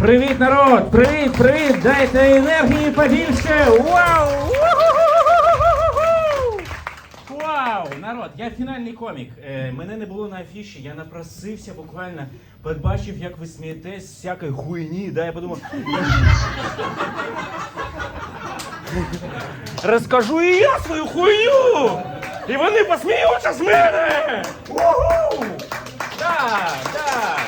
Привіт, народ! Привіт, привіт! Дайте енергії побільше! Вау! Вау! Народ, я фінальний комік. Е, мене не було на афіші, я напросився буквально, побачив, як ви смієтесь з всякої хуйні, да, я подумав. Розкажу і я свою хуйню! І вони посміються з мене! Так, так.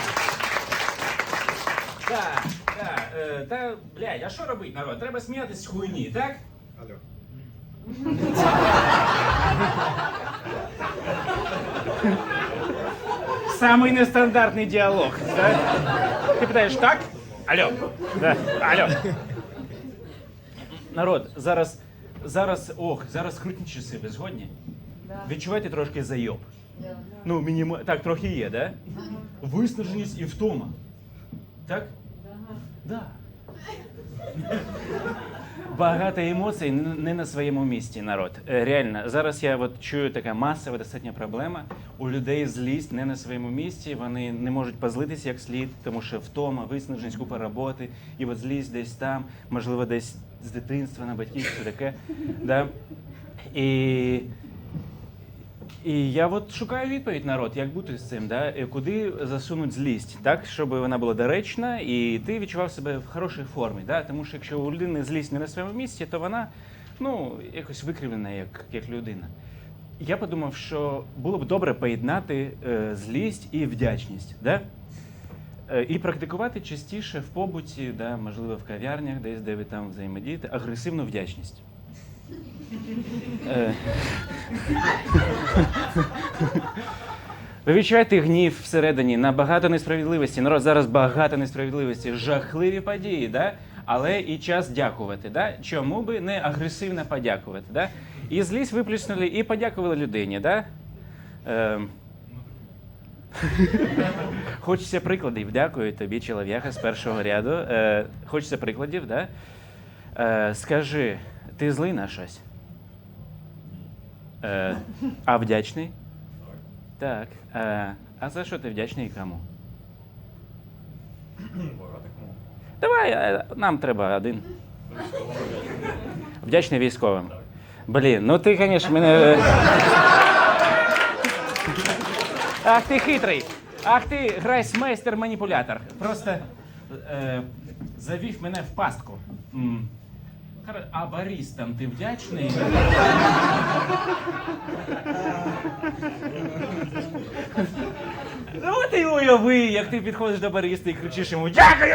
Так, так. Е, та, блядь, а що робити, народ? Треба сміятися з хуйні, так? Алло. Самий нестандартний діалог. Так? Ти питаєш, так? Алло. Да. Алло. Народ, зараз, зараз, ох, зараз крутні часи, ви згодні? Відчуваєте трошки зайоб? Ну, мініма... Так, трохи є, да? Виснаженість і втома. Так? Да. Багато емоцій не на своєму місці, народ. Е, Реально, зараз я от чую така масова достатня проблема. У людей злість не на своєму місці, вони не можуть позлитися як слід, тому що втома, виснаженість, купа роботи, і от злість десь там, можливо, десь з дитинства на батьків, все таке. Да? І і я от шукаю відповідь народ, як бути з цим, да? Куди засунуть злість, так, щоб вона була доречна і ти відчував себе в хорошій формі. Да? Тому що якщо у людини злість не на своєму місці, то вона ну, якось викривлена як, як людина. Я подумав, що було б добре поєднати е, злість і вдячність. Да? Е, І практикувати частіше в побуті, да, можливо, в кав'ярнях, десь, де ви там взаємодієте, агресивну вдячність. Е, Ви відчуваєте гнів всередині на багато несправедливості. Народ зараз багато несправедливості, жахливі події, да? але і час дякувати. Да? Чому би не агресивно подякувати? Да? І злість виплюснули і подякували людині. Да? Ем. Хочеться прикладів. Дякую тобі, чоловіка з першого ряду. Е, хочеться прикладів, да? Е, скажи, ти злий на щось? Е, а вдячний? Так. Е, а за що ти вдячний і кому? Давай, е, нам треба один. Вдячний військовим. Блін, ну ти, звісно, мене. Ах ти хитрий! Ах ти грайсмейстер маніпулятор. Просто е, завів мене в пастку. А барістам ти вдячний? Ну ти уяви, як ти підходиш до бариста і кричиш йому Дякую!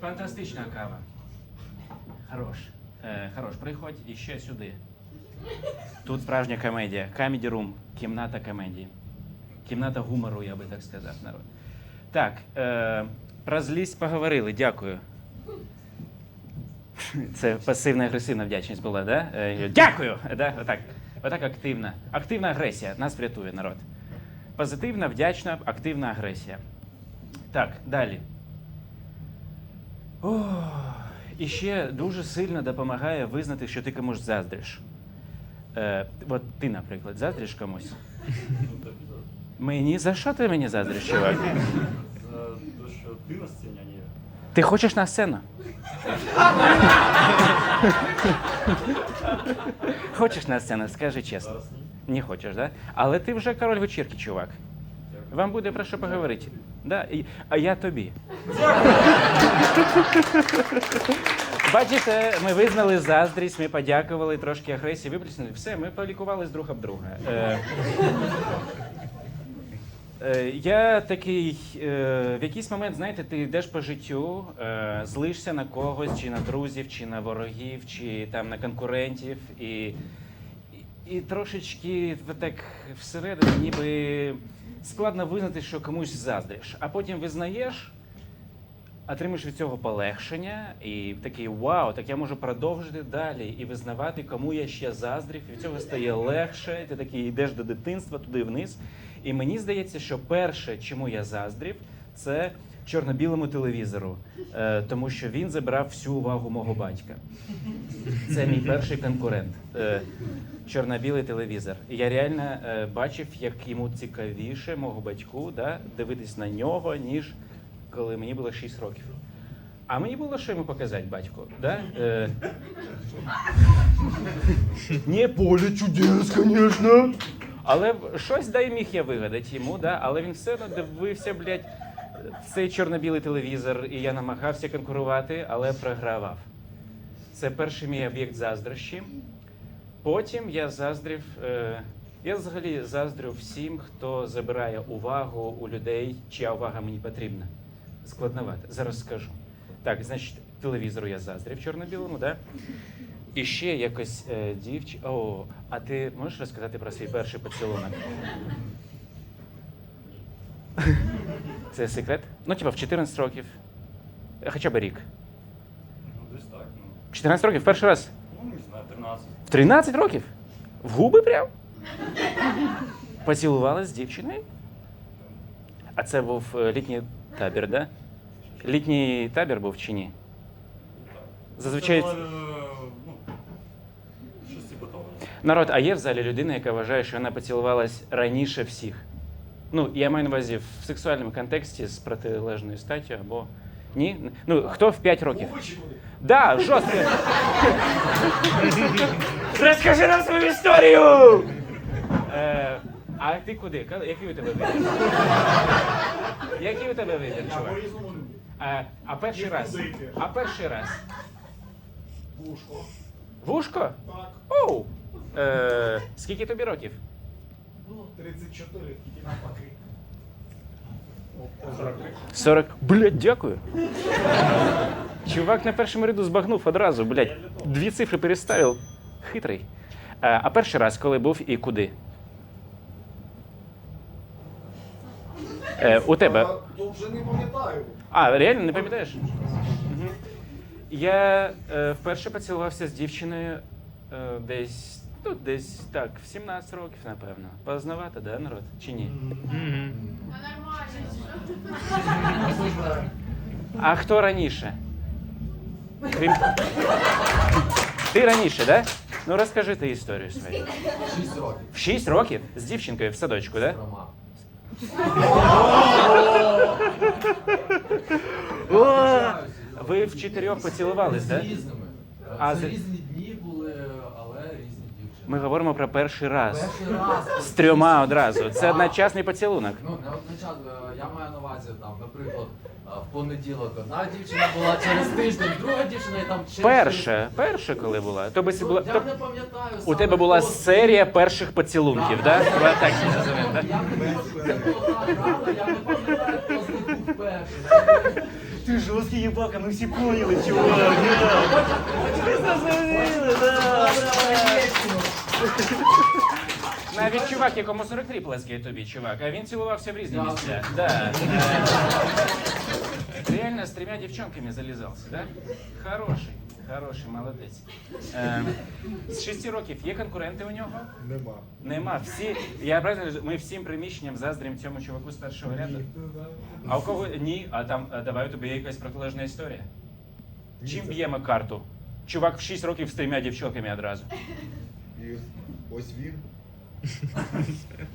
Фантастична кава. Хорош. Е, хорош, приходь іще сюди. Тут справжня комедія. Comedy Room. Кімната комедії. Кімната гумору, я би так сказав, народ. Так, е, про злість поговорили, дякую. Це пасивна-агресивна вдячність була, да? Е, Дякую! Да? Отак. Отак активна. Активна агресія. Нас врятує народ. Позитивна, вдячна, активна агресія. Так, далі. О, і ще дуже сильно допомагає визнати, що ти комусь заздриш. Е, от ти, наприклад, заздриш комусь. Мені за що ти мені заздриш, чувак? За те, що ти на сцені, а не я. Ти хочеш на сцену? хочеш на сцену, скажи чесно. Не хочеш, да? Але ти вже король вечірки, чувак. Вам буде про що поговорити. Да? А я тобі. Бачите, ми визнали заздрість, ми подякували, трошки агресії виплеснули. Все, ми полікувались друг об друга. Е, е, я такий, е, в якийсь момент, знаєте, ти йдеш по життю, е, злишся на когось, чи на друзів, чи на ворогів, чи там на конкурентів, і, і, і трошечки так всередині ніби складно визнати, що комусь заздриш. А потім визнаєш, отримуєш від цього полегшення, і такий вау, так я можу продовжити далі і визнавати, кому я ще заздрів. І від цього стає легше. Ти такий йдеш до дитинства туди вниз. І мені здається, що перше, чому я заздрів, це чорно-білому телевізору, е, тому що він забрав всю увагу мого батька. Це мій перший конкурент. Е, чорно-білий телевізор. І я реально е, бачив, як йому цікавіше мого батьку да, дивитись на нього, ніж коли мені було 6 років. А мені було що йому показати, батько. Да? Е... Не поле чудес, звісно. Але щось дай міг я вигадати йому, да? але він все одно дивився, блядь, цей чорно-білий телевізор, і я намагався конкурувати, але програвав. Це перший мій об'єкт заздрощі. Потім я заздрів. Е, я взагалі заздрю всім, хто забирає увагу у людей, чия увага мені потрібна. Складновато. Зараз скажу. Так, значить, телевізору я заздрів чорно-білому, да? І ще якось е, дівч... О, а ти можеш розказати про свій перший поцілунок? Це секрет? Ну, типа, в 14 років. Е, Хоча б рік. Ну, десь так, ну. 14 років перший раз. Ну, не знаю, 13. В 13 років? В губи прям? Поцілувалась з дівчиною? А це був е, літній табір, да? Літній табір був чи ні? Зазвичай- Це, було, е, ну, щось типу того. Народ, а є в залі людина, яка вважає, що вона поцілувалась раніше всіх. Ну, я маю на увазі в сексуальному контексті з протилежною статтю або. Ні? Ну, хто в 5 років? Да, жорстко. Розкажи нам свою історію! Е, а ти куди? Ка- Який у тебе вибір? Який у тебе вибір, чувак? А, а перший раз? А перший раз? Вушко. Вушко? Так. Оу! Е, скільки тобі років? Ну, 34, тільки навпаки. О, 43. 40. Блядь, дякую. Чувак на першому ряду збагнув одразу, блядь. Дві цифри переставив. Хитрий. А, а перший раз, коли був і куди? Е, у тебе. То вже не пам'ятаю. А, реально не пам'ятаєш? Я е, вперше поцілувався з дівчиною е, десь, ну, десь так, в 17 років, напевно. Познавато, да, народ? Чи ні? А хто раніше? Крім... Ти раніше, да? Ну розкажи ти історію свою. Шість років. В 6 років з дівчинкою в садочку, да? Рома. Ви в чотирьох поцілувались, З різними. А, Це з- різні дні були, але різні дівчини. Ми говоримо про перший раз. Перший раз. З трьома одразу. Це одночасний поцілунок. Ну, не одночасно. Я маю на увазі, там, наприклад, е, в понеділок одна дівчина була через тиждень, друга дівчина і там через... Перша, перша, коли була. То це Ну, була. Я то- не пам'ятаю У саме, тебе була хто- серія перших поцілунків, да? Давай так її називемо, да? Я не можу, це було так рано, я не пам'ятаю, хто з них був перший. Ти жорсткий єбака, ми всі поняли, чувак. Навіть чувак, якому 43 плескає тобі, чувак, а він цілувався в різні Дякую. місця. Да. Е, Реально з трьома дівчонками залізався, да? Хороший, Хороший, молодець. Е, З 6 років є конкуренти у нього? Нема. Нема. Всі, я правильно, ми всім приміщенням заздрім цьому чуваку старшого ряду. А у кого ні? А там а давай у тебе є якась протилежна історія. Чим б'ємо карту? Чувак в 6 років з трьома дівчонками одразу. І ось він.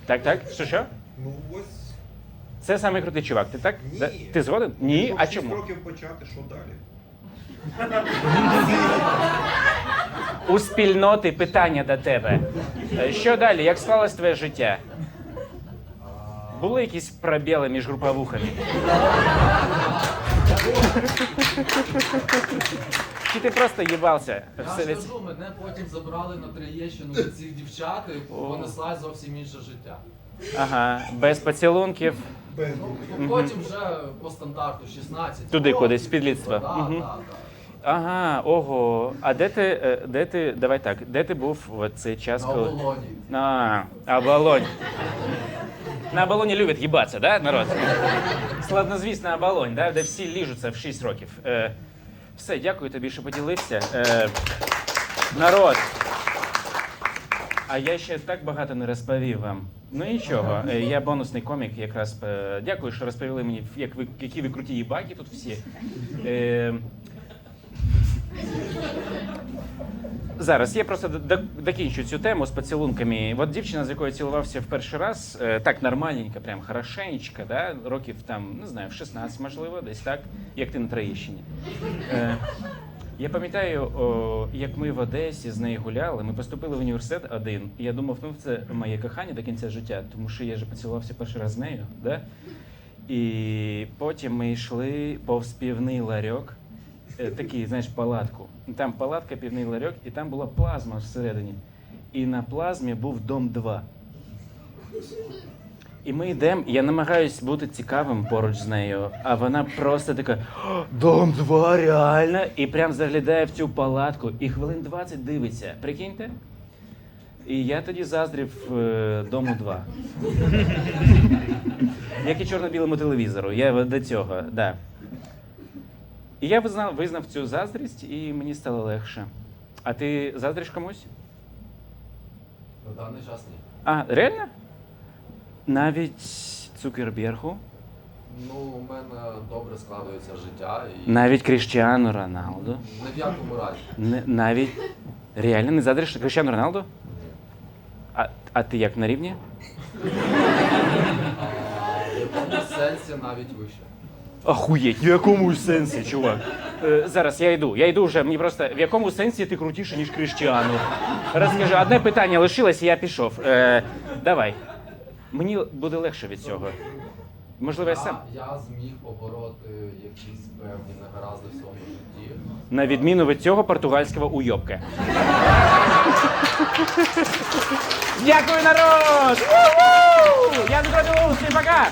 Так, так? Що що? Ну ось. Це самий крутий чувак. Ти так? Ні. Ти згоден? Ні. А шість чому? років почати, що далі? У спільноти питання до тебе. Е, Що далі? Як склалось твоє життя? Були якісь пробіли між груповухами? Чи ти просто їбався? Я ж кажу, мене потім забрали на Троєщину від цих дівчат і понесла зовсім інше життя. Ага, без поцілунків. Ну, потім вже по стандарту 16. Туди років. кудись, Мгм. так, так. Ага, ого. А де ти, е, де ти, давай так, де ти був в цей час, На коли. оболоні. А, оболонь. На оболоні люблять їбатися, да, народ? Складнозвісна оболонь, да, де всі ліжуться в 6 років. Е, все, дякую тобі, що поділився. Е, народ. А я ще так багато не розповів вам. Ну нічого, е, я бонусний комік, якраз е, дякую, що розповіли мені, як ви, які ви круті їбаки тут всі. Е, Зараз я просто докінчу цю тему з поцілунками. От дівчина, з якою цілувався в перший раз, е, так нормальненько, прям хорошенечко, да? років там, не знаю, в 16, можливо, десь так, як ти на Троєщині. Е, я пам'ятаю, як ми в Одесі з нею гуляли, ми поступили в університет один, і я думав, ну це моє кохання до кінця життя, тому що я ж поцілувався перший раз з нею. Да? І потім ми йшли повз півний ларьок, такий, знаєш, палатку. Там палатка, півний ларьок, і там була плазма всередині. І на плазмі був дом 2. І ми йдемо, я намагаюсь бути цікавим поруч з нею, а вона просто така: «О, Дом 2, реально! І прям заглядає в цю палатку, і хвилин 20 дивиться. Прикиньте? І я тоді заздрів е, дому 2. Як і чорно-білому телевізору. Я до цього, да. І я визнав, визнав цю заздрість, і мені стало легше. А ти заздриш комусь? На даний час ні. А, реально? Навіть Цукербергу? Ну, у мене добре складається життя і Навіть Кріштіану Роналду? не в якому разі. Не, навіть реально не заздриш Кріштіану Роналду? А, а ти як на рівні? В якомусь сенсі навіть вище. Ахуєть, в якому сенсі, чувак? Е, зараз я йду. Я йду вже. Мені просто в якому сенсі ти крутіше, ніж Кріштіану? Розкажи, одне питання лишилось, і я пішов. Е, давай. Мені буде легше від цього. Можливо, я сам. Я, зміг побороти якісь певні негаразди в своєму житті. На відміну від цього португальського уйобка. Дякую, народ! У-у! Я Білоусний, пока!